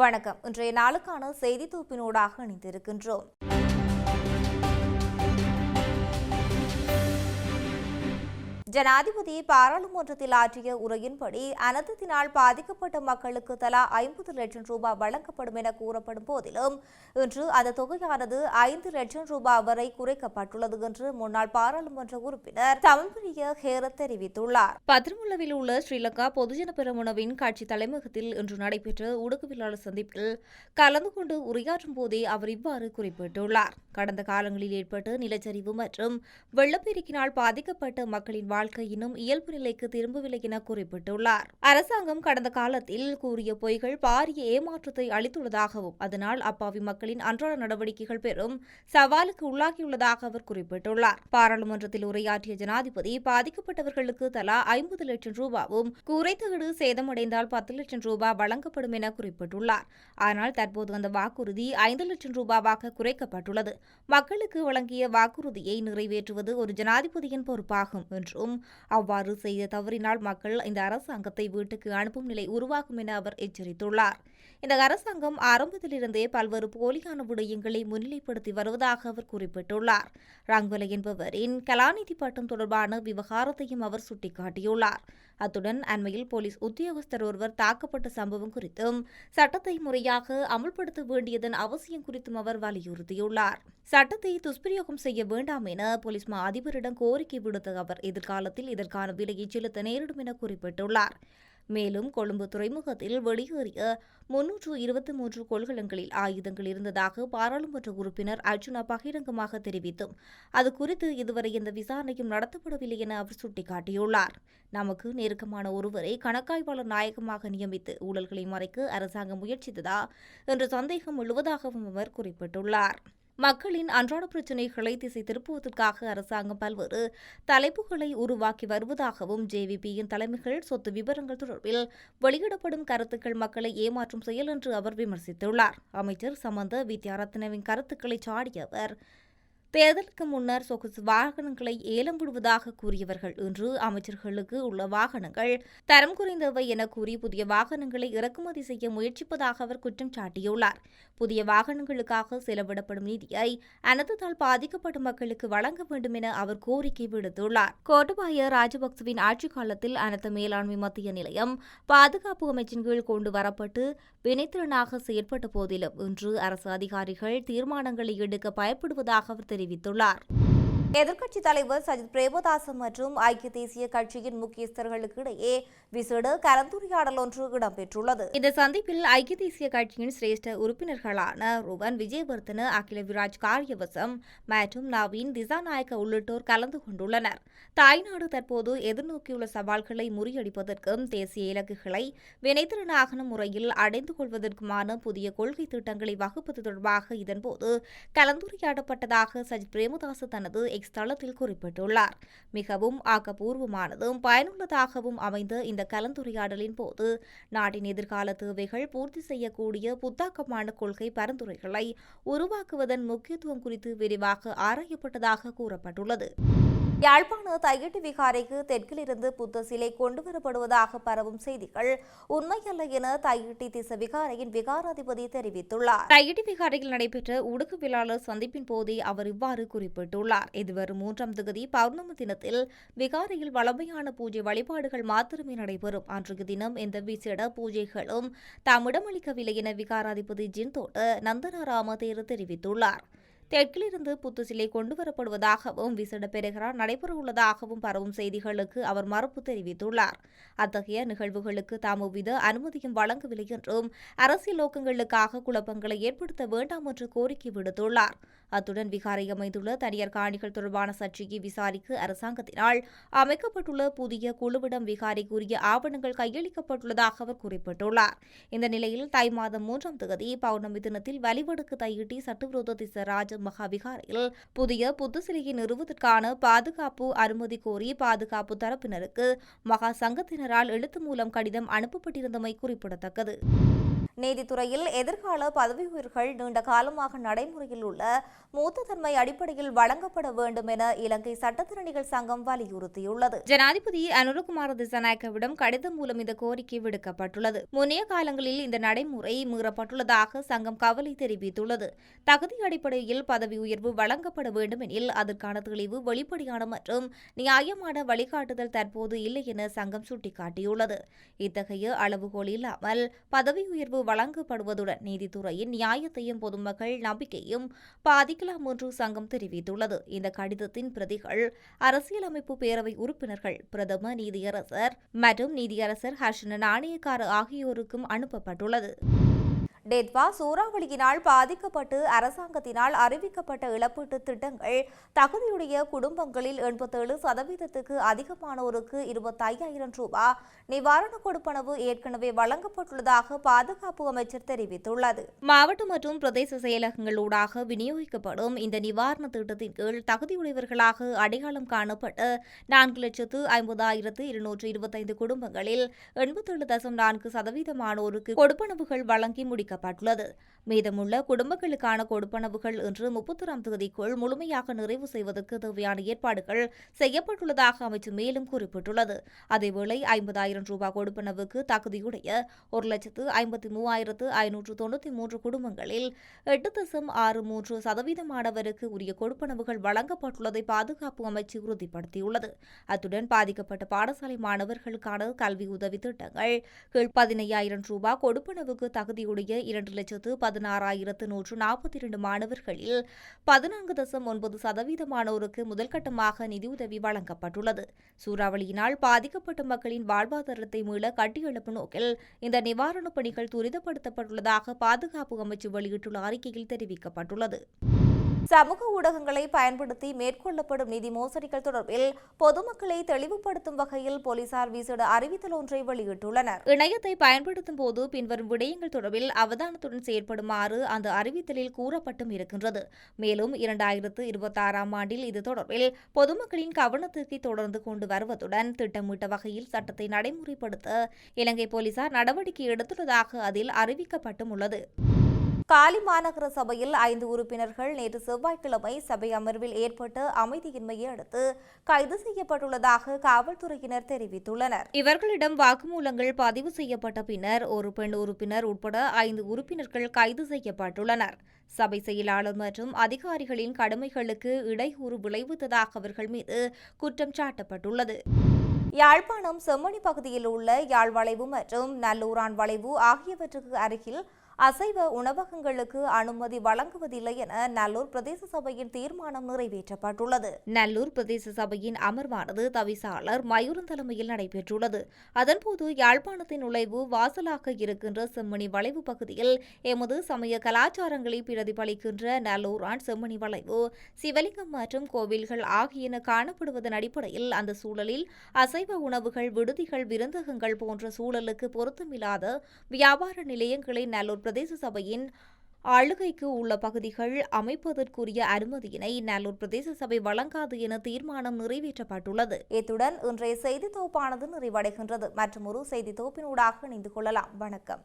வணக்கம். இன்றைய நாளுக்கான செய்தி தொகுப்பினூடாக இணைந்திருக்கின்றோம். ஜனாதிபதி பாராளுமன்றத்தில் ஆற்றிய உரையின்படி அனர்த்தத்தினால் பாதிக்கப்பட்ட மக்களுக்கு தலா ஐம்பது லட்சம் ரூபாய் வழங்கப்படும் என கூறப்படும் போதிலும் இன்று அந்த தொகையானது ஐந்து லட்சம் ரூபாய் வரை குறைக்கப்பட்டுள்ளது என்று முன்னாள் பாராளுமன்ற உறுப்பினர் தமிழ்பிரிய ஹேரத் தெரிவித்துள்ளார். பத்ரமுல்லவில் உள்ள ஸ்ரீலங்கா பொதுஜன பெரமுனவின் கட்சி தலைமையகத்தில் இன்று நடைபெற்ற ஊடகவியலாளர் சந்திப்பில் கலந்து கொண்டு உரையாற்றும் போதே அவர் இவ்வாறு குறிப்பிட்டுள்ளார். கடந்த காலங்களில் ஏற்பட்ட நிலச்சரிவு மற்றும் வெள்ளப்பெருக்கினால் பாதிக்கப்பட்ட மக்களின் வாழ்க்கை இன்னும் இயல்பு நிலைக்கு திரும்பவில்லை என குறிப்பிட்டுள்ளார். அரசாங்கம் கடந்த காலத்தில் கூறிய பொய்கள் பாரிய ஏமாற்றத்தை அளித்துள்ளதாகவும் அதனால் அப்பாவி மக்களின் அன்றாட நடவடிக்கைகள் பெரும் சவாலுக்கு உள்ளாகியுள்ளதாக அவர் குறிப்பிட்டுள்ளார். பாராளுமன்றத்தில் உரையாற்றிய ஜனாதிபதி பாதிக்கப்பட்டவர்களுக்கு தலா ஐம்பது லட்சம் ரூபாவும் குறைத்தீடு சேதமடைந்தால் பத்து லட்சம் ரூபாய் வழங்கப்படும் என குறிப்பிட்டுள்ளார். ஆனால் தற்போது அந்த வாக்குறுதி ஐந்து லட்சம் ரூபாவாக குறைக்கப்பட்டுள்ளது. மக்களுக்கு வழங்கிய வாக்குறுதியை நிறைவேற்றுவது ஒரு ஜனாதிபதியின் பொறுப்பாகும் என்றும் அவ்வாறு செய்ய தவறினால் மக்கள் இந்த அரசாங்கத்தை வீட்டுக்கு அனுப்பும் நிலை உருவாகும் என அவர் எச்சரித்துள்ளார். இந்த அரசாங்கம் ஆரம்பத்திலிருந்தே பல்வேறு போலியான விடயங்களை முன்னிலைப்படுத்தி வருவதாக அவர் குறிப்பிட்டுள்ளார். ராங்வலை என்பவரின் கலாநிதி பட்டம் தொடர்பான விவகாரத்தையும் அவர் சுட்டிக்காட்டியுள்ளார். அத்துடன் அண்மையில் போலீஸ் உத்தியோகஸ்தர் ஒருவர் தாக்கப்பட்ட சம்பவம் குறித்தும் சட்டத்தை முறையாக அமல்படுத்த வேண்டியதன் அவசியம் குறித்தும் அவர் வலியுறுத்தியுள்ளார். சட்டத்தை துஷ்பிரயோகம் செய்ய வேண்டாம் என போலீஸ் மா அதிபரிடம் கோரிக்கை விடுத்த அவர் எதிர்காலத்தில் இதற்கான விலையை செலுத்த நேரிடும் என குறிப்பிட்டுள்ளார். மேலும் கொழும்பு துறைமுகத்தில் வெளியேறிய முன்னூற்று இருபத்தி மூன்று கொள்கலங்களில் ஆயுதங்கள் இருந்ததாக பாராளுமன்ற உறுப்பினர் அர்ஜுனா பகிரங்கமாக தெரிவித்தும். அது குறித்து இதுவரை எந்த விசாரணையும் நடத்தப்படவில்லை என அவர் சுட்டிக்காட்டியுள்ளார். நமக்கு நெருக்கமான ஒருவரை கணக்காய்வாளர் நாயகமாக நியமித்து ஊழல்களை மறைக்க அரசாங்கம் முயற்சித்ததா? என்ற சந்தேகம் எழுவதாகவும் அவர் குறிப்பிட்டுள்ளார். மக்களின் அன்றாட பிரச்சினைகளை திசை திருப்புவதற்காக அரசாங்கம் பல்வேறு தலைப்புகளை உருவாக்கி வருவதாகவும் ஜேவிபியின் தலைமைகள் சொத்து விவரங்கள் தொடர்பில் வெளியிடப்படும் கருத்துக்கள் மக்களை ஏமாற்றும் செயல் என்று அவர் விமர்சித்துள்ளார். அமைச்சர் சமந்த வித்யாரத்னவின் கருத்துக்களை சாடிய அவர் தேர்தலுக்கு முன்னர் சொகுசு வாகனங்களை ஏலம் விடுவதாக கூறியவர்கள் இன்று அமைச்சர்களுக்கு உள்ள வாகனங்கள் தரம் குறைந்தவை என கூறி புதிய வாகனங்களை இறக்குமதி செய்ய முயற்சிப்பதாக அவர் குற்றம் சாட்டியுள்ளார். புதிய வாகனங்களுக்காக செலவிடப்படும் நிதியை அனர்த்தத்தால் பாதிக்கப்படும் மக்களுக்கு வழங்க வேண்டும் என அவர் கோரிக்கை விடுத்துள்ளார். கோட்டபாய ராஜபக்சவின் ஆட்சிக் காலத்தில் அனர்த்த மேலாண்மை மத்திய நிலையம் பாதுகாப்பு அமைச்சின் கீழ் கொண்டு வரப்பட்டு வினைத்திறனாக செயற்பட்ட போதிலும் இன்று அரசு அதிகாரிகள் தீர்மானங்களை எடுக்க பயப்படுவதாக அவர் தெரிவித்துள்ளார். எதிர்க்கட்சித் தலைவர் சஜித் பிரேமதாசன் மற்றும் ஐக்கிய தேசிய கட்சியின் முக்கியஸ்தர்களுக்கு இடையே விசேட கலந்துரையாடல் ஒன்று இடம்பெற்றுள்ளது. இந்த சந்திப்பில் ஐக்கிய தேசிய கட்சியின் சிரேஷ்ட உறுப்பினர்களான ருவன் விஜயவர்தன அகில விராஜ் காரியவசம் மற்றும் நவீன் திசாநாயக்க உள்ளிட்டோர் கலந்து கொண்டுள்ளனர். தாய்நாடு தற்போது எதிர்நோக்கியுள்ள சவால்களை முறியடிப்பதற்கும் தேசிய இலக்குகளை வினைத்திறனாகன முறையில் அடைந்து கொள்வதற்குமான புதிய கொள்கை திட்டங்களை வகுப்பது தொடர்பாக இதன்போது கலந்துரையாடப்பட்டதாக சஜித் பிரேமதாசு தனது எக்ஸ் தளத்தில் குறிப்பிட்டுள்ளார். மிகவும் ஆக்கப்பூர்வமானதும் பயனுள்ளதாகவும் அமைந்த இந்த கலந்துரையாடலின் போது நாட்டின் எதிர்கால தேவைகள் பூர்த்தி செய்யக்கூடிய புத்தாக்கமான கொள்கை பரிந்துரைகளை உருவாக்குவதன் முக்கியத்துவம் குறித்து விரிவாக ஆராயப்பட்டதாக கூறப்பட்டுள்ளது. யாழ்ப்பாண தையட்டு விகாரைக்கு தெற்கிலிருந்து புத்த சிலை கொண்டுவரப்படுவதாக பரவும் செய்திகள் உண்மையல்ல என தையிட்டி திச விகாரையின் விகாராதிபதி தெரிவித்துள்ளார். தையிட்டி விகாரையில் நடைபெற்ற ஊடகவியலாளர் சந்திப்பின் போதே அவர் இவ்வாறு குறிப்பிட்டுள்ளார். இதுவரும் மூன்றாம் தேதி பௌர்ணமி தினத்தில் விகாரையில் வளமையான பூஜை வழிபாடுகள் மாத்திரமே நடைபெறும். அன்றைய தினம் எந்த விசேட பூஜைகளும் தாம் இடமளிக்கவில்லை என விகாராதிபதி ஜின்தோட்ட நந்தனராம தேர் தெரிவித்துள்ளார். தெற்கிலிருந்து புத்து சிலை கொண்டுவரப்படுவதாகவும் விசேட பெறுகிறார் நடைபெறவுள்ளதாகவும் பரவும் செய்திகளுக்கு அவர் மறுப்பு தெரிவித்துள்ளார். அத்தகைய நிகழ்வுகளுக்கு தாம் எவ்வித அனுமதியும் வழங்கவில்லை என்றும் அரசியல் நோக்கங்களுக்காக குழப்பங்களை ஏற்படுத்த வேண்டாம் என்று கோரிக்கை விடுத்துள்ளார். அத்துடன் விகாரை அமைந்துள்ள தனியார் காணிகள் தொடர்பான சர்ச்சையை விசாரிக்க அரசாங்கத்தினால் அமைக்கப்பட்டுள்ள புதிய குழுவிடம் விகாரை ஆவணங்கள் கையளிக்கப்பட்டுள்ளதாக அவர் குறிப்பிட்டுள்ளார். இந்த நிலையில் தை மாதம் மூன்றாம் தேதி பௌர்ணமி தினத்தில் வலிவடுக்கு தையிட்டி சட்டவிரோத திசராஜ மகா விகாரையில் புதிய புத்து சிலையை நிறுவுவதற்கான பாதுகாப்பு அனுமதி கோரி பாதுகாப்பு தரப்பினருக்கு மகா சங்கத்தினரால் எழுத்து மூலம் கடிதம் அனுப்பப்பட்டிருந்தமை குறிப்பிடத்தக்கது. நீதித்துறையில் எதிர்கால பதவி உயர்வுகள் நீண்ட காலமாக நடைமுறையில் உள்ள மூத்த தன்மை அடிப்படையில் வழங்கப்பட வேண்டும் என இலங்கை சட்டத்திறனிகள் சங்கம் வலியுறுத்தியுள்ளது. ஜனாதிபதி அனுரகுமார திசநாயக்கவிடம் கடிதம் மூலம் இந்த கோரிக்கை விடுக்கப்பட்டுள்ளது. முன்னைய காலங்களில் இந்த நடைமுறை மீறப்பட்டுள்ளதாக சங்கம் கவலை தெரிவித்துள்ளது. தகுதி அடிப்படையில் பதவி உயர்வு வழங்கப்பட வேண்டும் எனில் அதற்கான தெளிவு வெளிப்படையான மற்றும் நியாயமான வழிகாட்டுதல் தற்போது இல்லை என சங்கம் சுட்டிக்காட்டியுள்ளது. இத்தகைய அளவுகோல் இல்லாமல் பதவி உயர்வு வழங்கப்படுவதுடன் நீதித்துறையின் நியாயத்தையும் பொதுமக்கள் நம்பிக்கையும் பாதிக்கலாம் என்று சங்கம் தெரிவித்துள்ளது. இந்த கடிதத்தின் பிரதிகள் அரசியலமைப்பு பேரவை உறுப்பினர்கள் பிரதம நீதியரசர் மற்றும் நீதியரசர் ஹர்ஷன நாணயக்கார ஆகியோருக்கும் அனுப்பப்பட்டுள்ளது. டெத்வா சூறாவளியினால் பாதிக்கப்பட்டு அரசாங்கத்தினால் அறிவிக்கப்பட்ட இழப்பீட்டு திட்டங்கள் தகுதியுடைய குடும்பங்களில் எண்பத்தேழு சதவீதத்துக்கு அதிகமானோருக்கு இருபத்தையாயிரம் ரூபாய் நிவாரண கொடுப்பனவு ஏற்கனவே வழங்கப்பட்டுள்ளதாக பாதுகாப்பு அமைச்சர் தெரிவித்துள்ளது. மாவட்ட மற்றும் பிரதேச செயலகங்களூடாக விநியோகிக்கப்படும் இந்த நிவாரண திட்டத்தின் கீழ் தகுதியுடையவர்களாக அடையாளம் காணப்பட்டு நான்கு லட்சத்து ஐம்பதாயிரத்து இருநூற்று இருபத்தைந்து குடும்பங்களில் எண்பத்தேழு தசம் நான்கு சதவீதமானோருக்கு கொடுப்பனவுகள் வழங்கி அறிவிக்கப்பட்டுள்ளது மீதமுள்ள குடும்பங்களுக்கான கொடுப்பனவுகள் இன்று முப்பத்தொராம் தேதிக்குள் முழுமையாக நிறைவு செய்வதற்கு தேவையான ஏற்பாடுகள் செய்யப்பட்டுள்ளதாக அமைச்சர் மேலும் குறிப்பிட்டுள்ளது. அதேவேளை ஐம்பதாயிரம் ரூபாய் கொடுப்பனவுக்கு தகுதியுடைய ஒரு லட்சத்து ஐம்பத்தி மூவாயிரத்து ஐநூற்று தொண்ணூற்றி மூன்று குடும்பங்களில் எட்டு தசம் ஆறு மூன்று சதவீதமானவருக்கு உரிய கொடுப்பனவுகள் வழங்கப்பட்டுள்ளதை பாதுகாப்பு அமைச்சு உறுதிப்படுத்தியுள்ளது. அத்துடன் பாதிக்கப்பட்ட பாடசாலை மாணவர்களுக்கான கல்வி உதவி திட்டங்கள் கீழ் பதினையாயிரம் ரூபாய் கொடுப்பனவுக்கு தகுதியுடைய இரண்டு லட்சத்து பதினாறாயிரத்து நூற்று நாற்பத்தி இரண்டு மாணவர்களில் பதினான்கு தசம் ஒன்பது சதவீதமானோருக்கு முதல்கட்டமாக நிதியுதவி வழங்கப்பட்டுள்ளது. சூறாவளியினால் பாதிக்கப்பட்ட மக்களின் வாழ்வாதாரத்தை மீள கட்டியெழுப்பும் நோக்கில் இந்த நிவாரணப் பணிகள் துரிதப்படுத்தப்பட்டுள்ளதாக பாதுகாப்பு அமைச்சு வெளியிட்டுள்ள அறிக்கையில் தெரிவிக்கப்பட்டுள்ளது. சமூக ஊடகங்களை பயன்படுத்தி மேற்கொள்ளப்படும் நிதி மோசடிகள் தொடர்பில் பொதுமக்களை தெளிவுபடுத்தும் வகையில் போலீசார் விசேட அறிவித்தல் ஒன்றை வெளியிட்டுள்ளனர். இணையத்தை பயன்படுத்தும் போது பின்வரும் விடயங்கள் தொடர்பில் அவதானத்துடன் செயற்படுமாறு அந்த அறிவித்தலில் கூறப்பட்டும் இருக்கின்றது. மேலும் இரண்டாயிரத்து இருபத்தாறாம் ஆண்டில் இது தொடர்பில் பொதுமக்களின் கவனத்திற்கு தொடர்ந்து கொண்டு வருவதுடன் திட்டமிட்ட வகையில் சட்டத்தை நடைமுறைப்படுத்த இலங்கை போலீசார் நடவடிக்கை எடுத்துள்ளதாக அதில் அறிவிக்கப்பட்டும் உள்ளது. காலி மாநகர சபையில் ஐந்து உறுப்பினர்கள் நேற்று செவ்வாய்க்கிழமை சபை அமர்வில் ஏற்பட்ட அமைதியின்மையை அடுத்து கைது செய்யப்பட்டுள்ளதாக காவல்துறையினர் தெரிவித்துள்ளனர். இவர்களிடம் வாக்குமூலங்கள் பதிவு செய்யப்பட்ட பின்னர் ஒரு பெண் உறுப்பினர் உட்பட ஐந்து உறுப்பினர்கள் கைது செய்யப்பட்டுள்ளனர். சபை செயலாளர் மற்றும் அதிகாரிகளின் கடமைகளுக்கு இடையூறு விளைவித்ததாக அவர்கள் மீது குற்றம் சாட்டப்பட்டுள்ளது. யாழ்ப்பாணம் செம்மணி பகுதியில் உள்ள யாழ் வளைவு மற்றும் நல்லூரான் வளைவு ஆகியவற்றுக்கு அருகில் அசைவ உணவகங்களுக்கு அனுமதி வழங்குவதில்லை என நல்லூர் பிரதேச சபையின் தீர்மானம் நிறைவேற்றப்பட்டுள்ளது. நல்லூர் பிரதேச சபையின் அமர்வானது தவிசாளர் மயூரன் தலைமையில் நடைபெற்றுள்ளது. அதன்போது யாழ்ப்பாணத்தின் நுழைவு வாசலாக இருக்கின்ற செம்மணி வளைவு பகுதியில் எமது சமய கலாச்சாரங்களை பிரதிபலிக்கின்ற நல்லூர் ஆண் செம்மணி வளைவு சிவலிங்கம் மற்றும் கோவில்கள் ஆகியன காணப்படுவதன் அடிப்படையில் அந்த சூழலில் அசைவ உணவுகள் விடுதிகள் விருந்தகங்கள் போன்ற சூழலுக்கு பொருத்தமில்லாத வியாபார நிலையங்களை நல்லூர் பிரதேச சபையின் ஆளுகைக்கு உள்ள பகுதிகள் அமைப்பதற்குரிய அனுமதியினை நல்லூர் பிரதேச சபை வழங்காது என தீர்மானம் நிறைவேற்றப்பட்டுள்ளது. இத்துடன் இன்றைய செய்தி தொகுப்பானது நிறைவடைகின்றது. மற்றும் ஒரு செய்தி தொகுப்பினூடாக இணைந்து கொள்ளலாம். வணக்கம்.